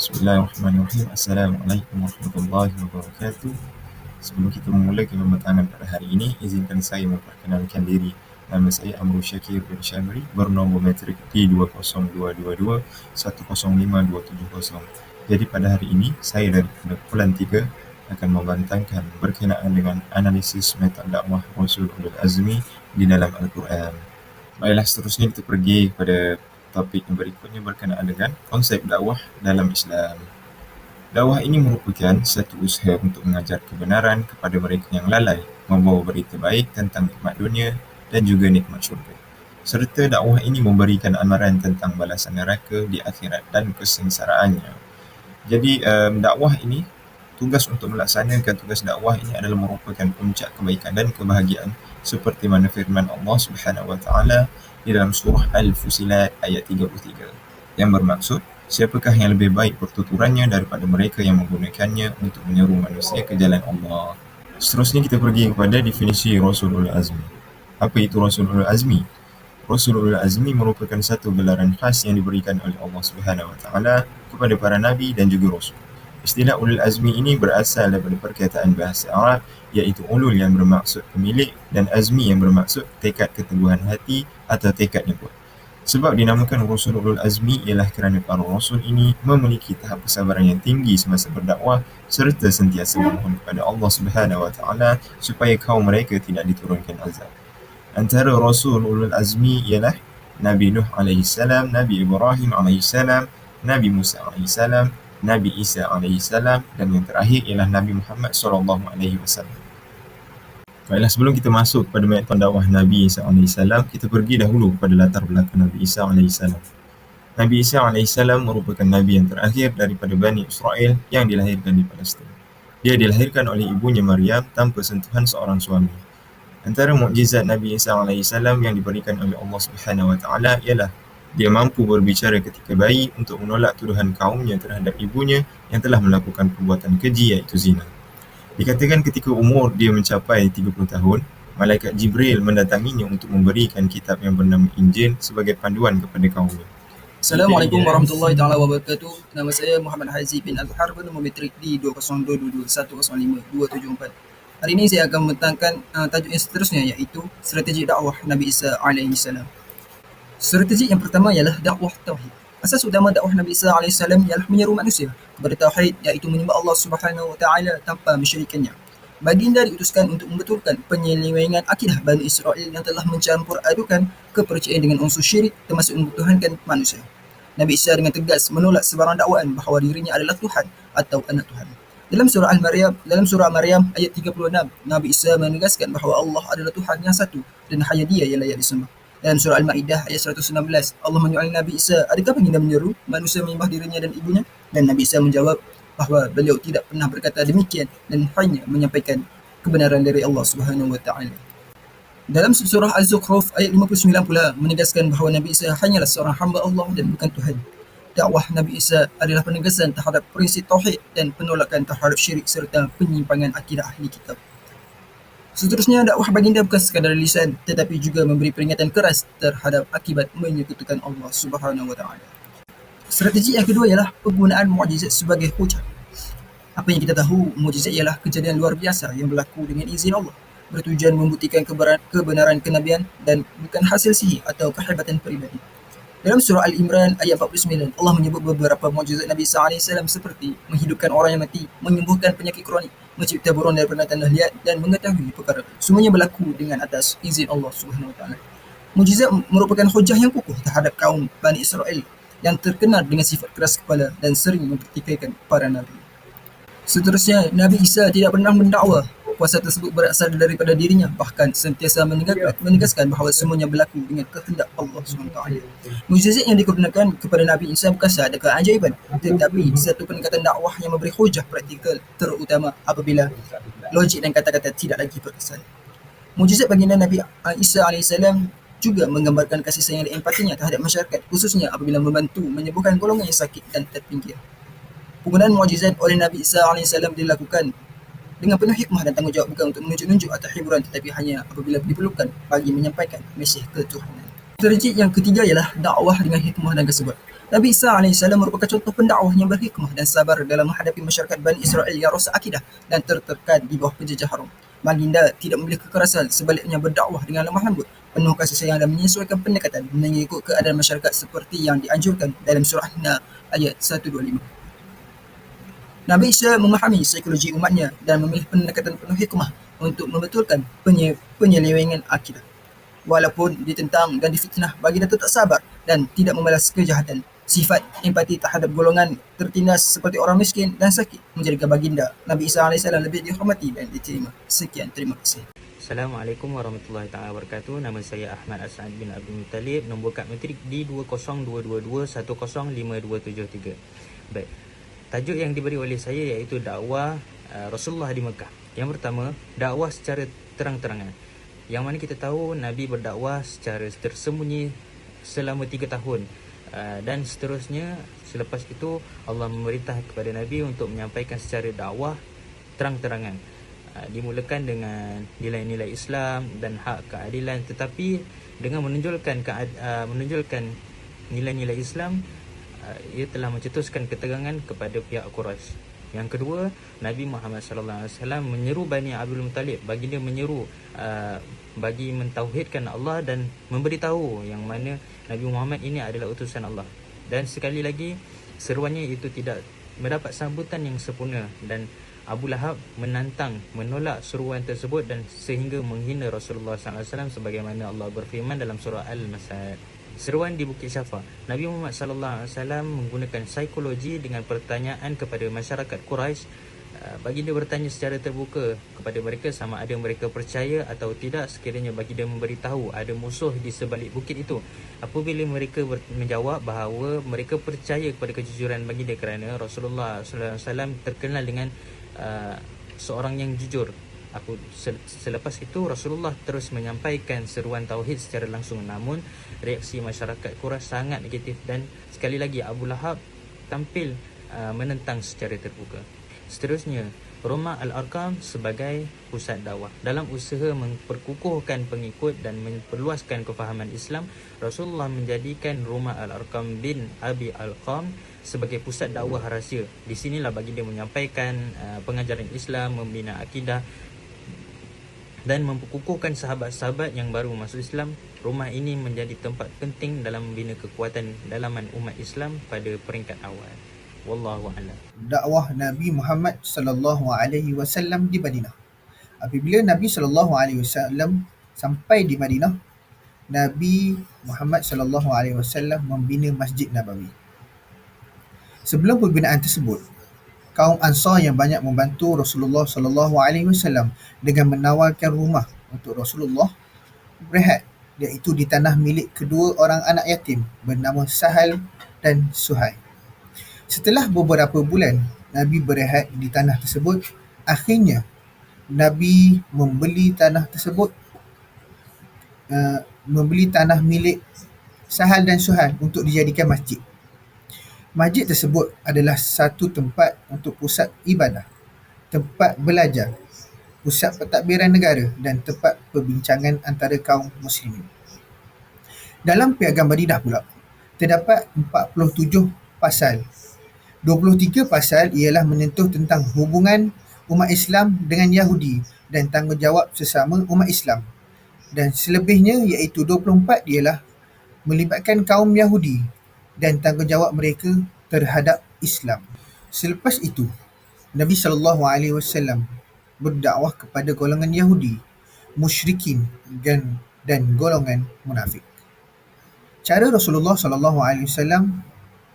Bismillahirrahmanirrahim. Assalamualaikum warahmatullahi wabarakatuh. Sebelum kita memulakan pembentangan pada hari ini, izinkan saya memperkenalkan diri. Nama saya Amrul Syakir bin Syamri, bernombor metrik T20222 105270. Jadi pada hari ini, saya dari kumpulan 3 akan membantangkan berkenaan dengan analisis metode dakwah Rasul Ulul Azmi di dalam Al-Quran. Baiklah, seterusnya kita pergi kepada topik yang berikutnya berkenaan dengan konsep dakwah dalam Islam. Dakwah ini merupakan satu usaha untuk mengajar kebenaran kepada mereka yang lalai, membawa berita baik tentang nikmat dunia dan juga nikmat syurga. Serta dakwah ini memberikan amaran tentang balasan neraka di akhirat dan kesengsaraannya. Jadi um, dakwah ini, tugas untuk melaksanakan tugas dakwah ini adalah merupakan puncak kebaikan dan kebahagiaan seperti mana firman Allah Subhanahu wa taala di dalam surah Al-Fusilat ayat 33 yang bermaksud siapakah yang lebih baik pertuturannya daripada mereka yang menggunakannya untuk menyeru manusia ke jalan Allah. Seterusnya kita pergi kepada definisi Rasulul Azmi. Apa itu Rasulul Azmi? Rasulul Azmi merupakan satu gelaran khas yang diberikan oleh Allah Subhanahu wa taala kepada para nabi dan juga rasul. Istilah ulul azmi ini berasal daripada perkataan bahasa Arab iaitu ulul yang bermaksud pemilik dan azmi yang bermaksud tekad keteguhan hati atau tekad kuat. Sebab dinamakan Rasul Ulul Azmi ialah kerana para Rasul ini memiliki tahap kesabaran yang tinggi semasa berdakwah serta sentiasa memohon kepada Allah Subhanahu Wa Taala supaya kaum mereka tidak diturunkan azab. Antara Rasul Ulul Azmi ialah Nabi Nuh AS, Nabi Ibrahim AS, Nabi Musa AS, Nabi Isa AS dan yang terakhir ialah Nabi Muhammad SAW. Baiklah sebelum kita masuk kepada metode dakwah Nabi Isa AS, kita pergi dahulu kepada latar belakang Nabi Isa AS. Nabi Isa AS merupakan Nabi yang terakhir daripada Bani Israel yang dilahirkan di Palestin. Dia dilahirkan oleh ibunya Maryam tanpa sentuhan seorang suami. Antara mukjizat Nabi Isa AS yang diberikan oleh Allah Subhanahu Wa Taala ialah dia mampu berbicara ketika bayi untuk menolak tuduhan kaumnya terhadap ibunya yang telah melakukan perbuatan keji iaitu zina. Dikatakan ketika umur dia mencapai 30 tahun, malaikat Jibril mendatanginya untuk memberikan kitab yang bernama Injil sebagai panduan kepada kaumnya. Assalamualaikum warahmatullahi taala wabarakatuh. Nama saya Muhammad Hazi bin Azhar bernombor metrik D20222105274. Hari ini saya akan membentangkan uh, tajuk yang seterusnya iaitu strategi dakwah Nabi Isa alaihi salam. Strategi yang pertama ialah dakwah tauhid. Asas utama dakwah Nabi Isa AS ialah menyeru manusia kepada tauhid iaitu menyembah Allah Subhanahu Wa Taala tanpa mensyirikannya. Baginda diutuskan untuk membetulkan penyelewengan akidah Bani Israel yang telah mencampur adukan kepercayaan dengan unsur syirik termasuk membutuhkan manusia. Nabi Isa dengan tegas menolak sebarang dakwaan bahawa dirinya adalah Tuhan atau anak Tuhan. Dalam surah Al-Maryam, dalam surah Maryam ayat 36, Nabi Isa menegaskan bahawa Allah adalah Tuhan yang satu dan hanya Dia yang layak disembah. Dalam surah Al-Ma'idah ayat 116, Allah menyuai Nabi Isa, adakah baginda menyeru manusia menyembah dirinya dan ibunya? Dan Nabi Isa menjawab bahawa beliau tidak pernah berkata demikian dan hanya menyampaikan kebenaran dari Allah Subhanahu wa taala. Dalam surah Az-Zukhruf ayat 59 pula menegaskan bahawa Nabi Isa hanyalah seorang hamba Allah dan bukan Tuhan. Dakwah Nabi Isa adalah penegasan terhadap prinsip tauhid dan penolakan terhadap syirik serta penyimpangan akidah ahli kitab. Seterusnya, dakwah baginda bukan sekadar lisan tetapi juga memberi peringatan keras terhadap akibat menyekutukan Allah Subhanahu Wa Taala. Strategi yang kedua ialah penggunaan mukjizat sebagai hujah. Apa yang kita tahu, mukjizat ialah kejadian luar biasa yang berlaku dengan izin Allah bertujuan membuktikan kebenaran kenabian dan bukan hasil sihir atau kehebatan peribadi. Dalam surah Al-Imran ayat 49, Allah menyebut beberapa mukjizat Nabi SAW seperti menghidupkan orang yang mati, menyembuhkan penyakit kronik, mencipta burung daripada tanah liat dan mengetahui perkara. Semuanya berlaku dengan atas izin Allah Subhanahu Wa Taala. Mukjizat merupakan hujah yang kukuh terhadap kaum Bani Israel yang terkenal dengan sifat keras kepala dan sering mempertikaikan para nabi. Seterusnya, Nabi Isa tidak pernah mendakwa kuasa tersebut berasal daripada dirinya bahkan sentiasa menegaskan bahawa semuanya berlaku dengan kehendak Allah SWT. Mujizat yang digunakan kepada Nabi Isa bukan sahaja keajaiban tetapi satu pendekatan dakwah yang memberi hujah praktikal terutama apabila logik dan kata-kata tidak lagi berkesan. Mujizat baginda Nabi Isa AS juga menggambarkan kasih sayang dan empatinya terhadap masyarakat khususnya apabila membantu menyembuhkan golongan yang sakit dan terpinggir. Penggunaan mujizat oleh Nabi Isa AS dilakukan dengan penuh hikmah dan tanggungjawab bukan untuk menunjuk-nunjuk atau hiburan tetapi hanya apabila diperlukan bagi menyampaikan mesej ketuhanan. Strategi yang ketiga ialah dakwah dengan hikmah dan kesebat. Nabi Isa AS merupakan contoh pendakwah yang berhikmah dan sabar dalam menghadapi masyarakat Bani Israel yang rosak akidah dan tertekan di bawah penjajah Rom. Baginda tidak memiliki kekerasan, sebaliknya berdakwah dengan lemah lembut, penuh kasih sayang dan menyesuaikan pendekatan mengikut keadaan masyarakat seperti yang dianjurkan dalam surah An ayat 125. Nabi Isa memahami psikologi umatnya dan memilih pendekatan penuh hikmah untuk membetulkan penye penyelewengan akidah. Walaupun ditentang dan difitnah, baginda tetap sabar dan tidak membalas kejahatan sifat empati terhadap golongan tertindas seperti orang miskin dan sakit menjadikan baginda Nabi Isa AS lebih dihormati dan diterima. Sekian, terima kasih. Assalamualaikum warahmatullahi taala wabarakatuh. Nama saya Ahmad Asad bin Abdul Muttalib, nombor kad matrik D20222105273. Baik. Tajuk yang diberi oleh saya iaitu dakwah uh, Rasulullah di Mekah. Yang pertama, dakwah secara terang-terangan. Yang mana kita tahu Nabi berdakwah secara tersembunyi selama tiga tahun Ah, dan seterusnya selepas itu Allah memerintah kepada Nabi untuk menyampaikan secara dakwah terang-terangan uh, dimulakan dengan nilai-nilai Islam dan hak keadilan tetapi dengan menunjukkan uh, menunjukkan nilai-nilai Islam uh, ia telah mencetuskan ketegangan kepada pihak Quraisy yang kedua Nabi Muhammad sallallahu alaihi wasallam menyeru Bani Abdul Muttalib baginda menyeru uh, bagi mentauhidkan Allah dan memberitahu yang mana Nabi Muhammad ini adalah utusan Allah. Dan sekali lagi seruannya itu tidak mendapat sambutan yang sempurna dan Abu Lahab menantang menolak seruan tersebut dan sehingga menghina Rasulullah SAW sebagaimana Allah berfirman dalam surah Al-Masad. Seruan di Bukit Syafa. Nabi Muhammad SAW menggunakan psikologi dengan pertanyaan kepada masyarakat Quraisy Ah, bagi dia bertanya secara terbuka kepada mereka sama ada mereka percaya atau tidak sekiranya bagi dia memberitahu ada musuh di sebalik bukit itu apabila mereka menjawab bahawa mereka percaya kepada kejujuran bagi dia kerana Rasulullah sallallahu alaihi wasallam terkenal dengan uh, seorang yang jujur. Aku selepas itu Rasulullah terus menyampaikan seruan tauhid secara langsung. Namun reaksi masyarakat Quraisy sangat negatif dan sekali lagi Abu Lahab tampil uh, menentang secara terbuka. Seterusnya, Rumah Al-Arkam sebagai pusat dakwah. Dalam usaha memperkukuhkan pengikut dan memperluaskan kefahaman Islam, Rasulullah menjadikan Rumah Al-Arkam bin Abi Al-Qam sebagai pusat dakwah rahsia. Di sinilah bagi dia menyampaikan uh, pengajaran Islam, membina akidah dan memperkukuhkan sahabat-sahabat yang baru masuk Islam. Rumah ini menjadi tempat penting dalam membina kekuatan dalaman umat Islam pada peringkat awal wallahu a'lam dakwah Nabi Muhammad sallallahu alaihi wasallam di Madinah apabila Nabi sallallahu alaihi wasallam sampai di Madinah Nabi Muhammad sallallahu alaihi wasallam membina Masjid Nabawi sebelum pembinaan tersebut kaum Ansar yang banyak membantu Rasulullah sallallahu alaihi wasallam dengan menawarkan rumah untuk Rasulullah berehat iaitu di tanah milik kedua orang anak yatim bernama Sahal dan Suhail Setelah beberapa bulan Nabi berehat di tanah tersebut, akhirnya Nabi membeli tanah tersebut uh, membeli tanah milik Sahal dan Suhal untuk dijadikan masjid. Masjid tersebut adalah satu tempat untuk pusat ibadah, tempat belajar, pusat pentadbiran negara dan tempat perbincangan antara kaum muslimin. Dalam piagam Madinah pula, terdapat 47 pasal 23 pasal ialah menyentuh tentang hubungan umat Islam dengan Yahudi dan tanggungjawab sesama umat Islam. Dan selebihnya iaitu 24 ialah melibatkan kaum Yahudi dan tanggungjawab mereka terhadap Islam. Selepas itu, Nabi sallallahu alaihi wasallam berdakwah kepada golongan Yahudi, musyrikin dan dan golongan munafik. Cara Rasulullah sallallahu alaihi wasallam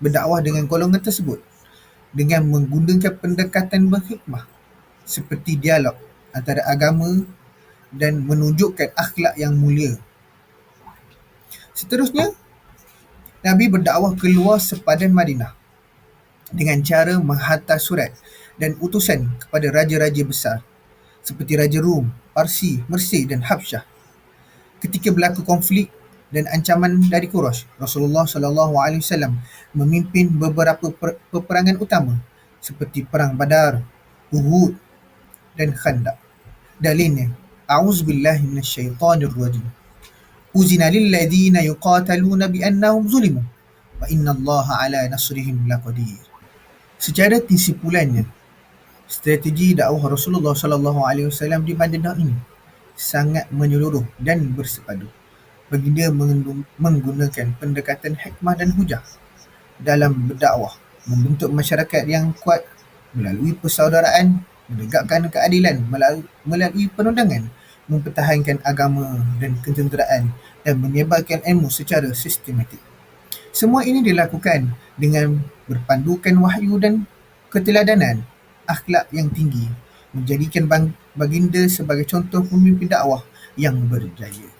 berdakwah dengan golongan tersebut dengan menggunakan pendekatan berhikmah seperti dialog antara agama dan menunjukkan akhlak yang mulia. Seterusnya, Nabi berdakwah keluar sepadan Madinah dengan cara menghantar surat dan utusan kepada raja-raja besar seperti Raja Rum, Parsi, Mersey dan Habsyah. Ketika berlaku konflik dan ancaman dari Quraisy, Rasulullah sallallahu alaihi wasallam memimpin beberapa per- peperangan utama seperti perang Badar, Uhud dan Khandaq. Dalilnya, A'udzubillahi minasyaitonirrajim. Ladzina yuqataluna bi annahum zulimu wa innallaha ala nasrihim laqadir. Secara kesimpulannya, strategi dakwah Rasulullah sallallahu alaihi wasallam di Madinah ini sangat menyeluruh dan bersepadu. Baginda menggunakan pendekatan hikmah dan hujah dalam berdakwah, membentuk masyarakat yang kuat melalui persaudaraan, menegakkan keadilan melalui penundangan, mempertahankan agama dan ketenteraan dan menyebarkan ilmu secara sistematik. Semua ini dilakukan dengan berpandukan wahyu dan keteladanan akhlak yang tinggi, menjadikan baginda sebagai contoh pemimpin dakwah yang berjaya.